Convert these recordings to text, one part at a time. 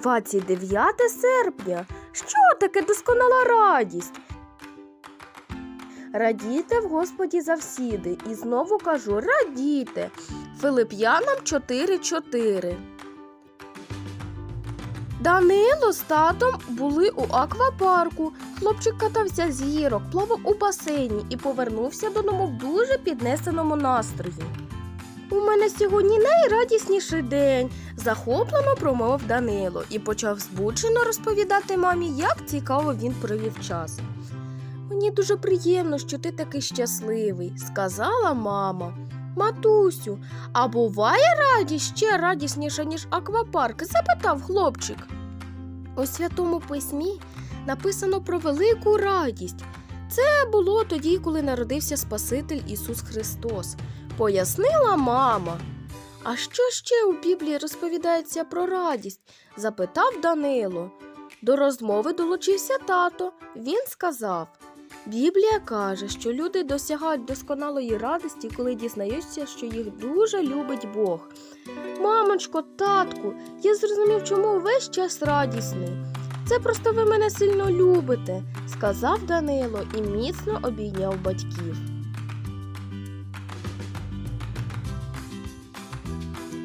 29 серпня. Що таке досконала радість? Радійте в Господі завсіди. І знову кажу, радійте. Филип'янам 4.4. Данило з татом були у аквапарку. Хлопчик катався з гірок, плавав у басейні і повернувся додому в дуже піднесеному настрої. У мене сьогодні найрадісніший день, захоплено промовив Данило і почав збуджено розповідати мамі, як цікаво він провів час. Мені дуже приємно, що ти такий щасливий, сказала мама. Матусю, а буває радість ще радісніша, ніж аквапарк? запитав хлопчик. У святому письмі написано про велику радість. Це було тоді, коли народився Спаситель Ісус Христос, пояснила мама. А що ще у Біблії розповідається про радість? запитав Данило. До розмови долучився тато. Він сказав: Біблія каже, що люди досягають досконалої радості, коли дізнаються, що їх дуже любить Бог. Мамочко, татку, я зрозумів, чому весь час радісний. Це просто ви мене сильно любите, сказав Данило і міцно обійняв батьків.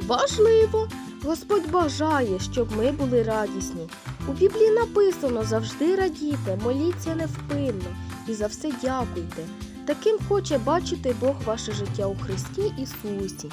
Важливо, Господь бажає, щоб ми були радісні. У Біблії написано завжди радійте, моліться невпинно і за все дякуйте. Таким хоче бачити Бог ваше життя у Христі Ісусі.